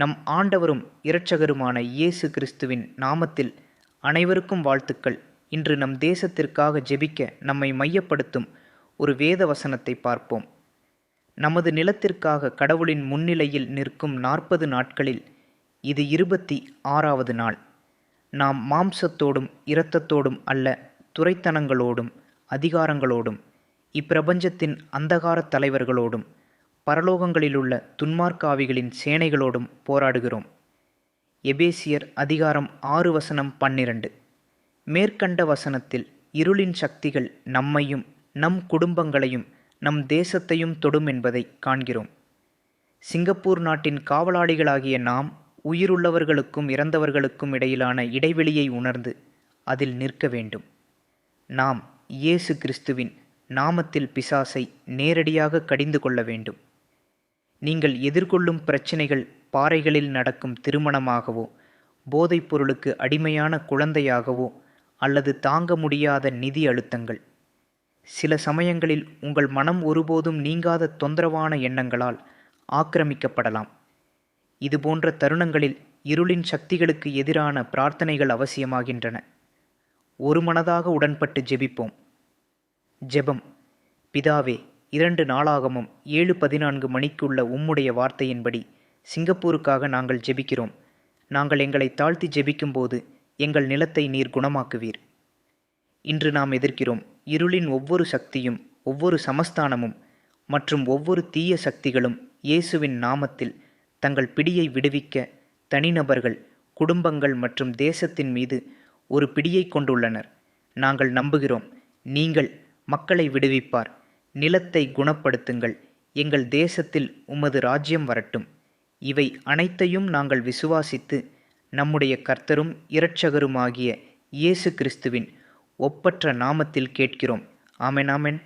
நம் ஆண்டவரும் இரட்சகருமான இயேசு கிறிஸ்துவின் நாமத்தில் அனைவருக்கும் வாழ்த்துக்கள். இன்று நம் தேசத்திற்காக ஜெபிக்க நம்மை மையப்படுத்தும் ஒரு வேத வசனத்தை பார்ப்போம். நமது நிலத்திற்காக கடவுளின் முன்னிலையில் நிற்கும் நாற்பது நாட்களில் இது இருபத்தி ஆறாவது நாள். நாம் மாம்சத்தோடும் இரத்தத்தோடும் அல்ல துறைத்தனங்களோடும் அதிகாரங்களோடும் இப்பிரபஞ்சத்தின் அந்தகார தலைவர்களோடும் பரலோகங்களிலுள்ள துன்மார்க்காவிகளின் சேனைகளோடும் போராடுகிறோம். எபேசியர் அதிகாரம் ஆறு வசனம் பன்னிரண்டு. மேற்கண்ட வசனத்தில் இருளின் சக்திகள் நம்மையும் நம் குடும்பங்களையும் நம் தேசத்தையும் தொடும் என்பதை காண்கிறோம். சிங்கப்பூர் நாட்டின் காவலாளிகளாகிய நாம் உயிருள்ளவர்களுக்கும் இறந்தவர்களுக்கும் இடையிலான இடைவெளியை உணர்ந்து அதில் நிற்க வேண்டும். நாம் இயேசு கிறிஸ்துவின் நாமத்தில் பிசாசை நேரடியாக கடிந்து கொள்ள வேண்டும். நீங்கள் எதிர்கொள்ளும் பிரச்சினைகள் பாறைகளில் நடக்கும் திருமணமாகவோ போதைப் பொருளுக்கு அடிமையான குழந்தையாகவோ அல்லது தாங்க முடியாத நிதி அழுத்தங்கள். சில சமயங்களில் உங்கள் மனம் ஒருபோதும் நீங்காத தொந்தரவான எண்ணங்களால் ஆக்கிரமிக்கப்படலாம். இதுபோன்ற தருணங்களில் இருளின் சக்திகளுக்கு எதிரான பிரார்த்தனைகள் அவசியமாகின்றன. ஒரு மனதாக உடன்பட்டு ஜெபிப்போம். ஜெபம். பிதாவே இரண்டு நாளாகமும் ஏழு பதினான்கு மணிக்குள்ள உம்முடைய வார்த்தையின்படி சிங்கப்பூருக்காக நாங்கள் ஜெபிக்கிறோம். நாங்கள் எங்களை தாழ்த்தி ஜெபிக்கும்போது எங்கள் நிலத்தை நீர் குணமாக்குவீர். இன்று நாம் எதிர்க்கிறோம் இருளின் ஒவ்வொரு சக்தியும் ஒவ்வொரு சமஸ்தானமும் மற்றும் ஒவ்வொரு தீய சக்திகளும் இயேசுவின் நாமத்தில் தங்கள் பிடியை விடுவிக்க தனிநபர்கள் குடும்பங்கள் மற்றும் தேசத்தின் மீது ஒரு பிடியை கொண்டுள்ளனர். நாங்கள் நம்புகிறோம் நீங்கள் மக்களை விடுவிப்பார். நிலத்தை குணப்படுத்துங்கள். எங்கள் தேசத்தில் உமது ராஜ்யம் வரட்டும். இவை அனைத்தையும் நாங்கள் விசுவாசித்து நம்முடைய கர்த்தரும் இரட்சகருமாகிய இயேசு கிறிஸ்துவின் ஒப்பற்ற நாமத்தில் கேட்கிறோம். ஆமென் ஆமென்.